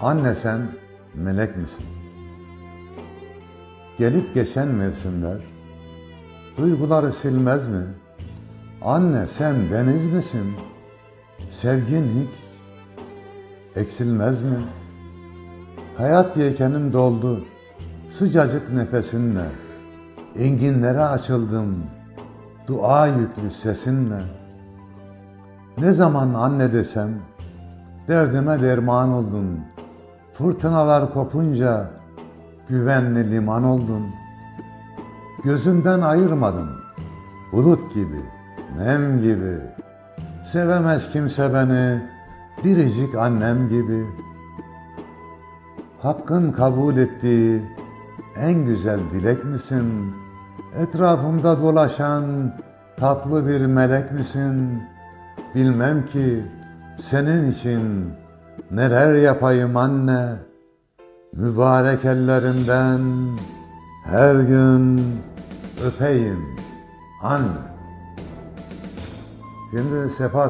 Anne sen melek misin? Gelip geçen mevsimler duyguları silmez mi? Anne sen deniz misin? Sevgin hiç eksilmez mi? Hayat yelkenim doldu sıcacık nefesinle. Enginlere açıldım dua yüklü sesinle. Ne zaman anne desem derdime derman oldun. Fırtınalar kopunca güvenli liman oldun. Gözümden ayırmadın bulut gibi, nem gibi. Sevemez kimse beni biricik annem gibi. Hakkın kabul ettiği en güzel dilek misin? Etrafımda dolaşan tatlı bir melek misin? Bilmem ki senin için neler yapayım anne. Mübarek ellerinden her gün öpeyim anne. Şimdi Sefa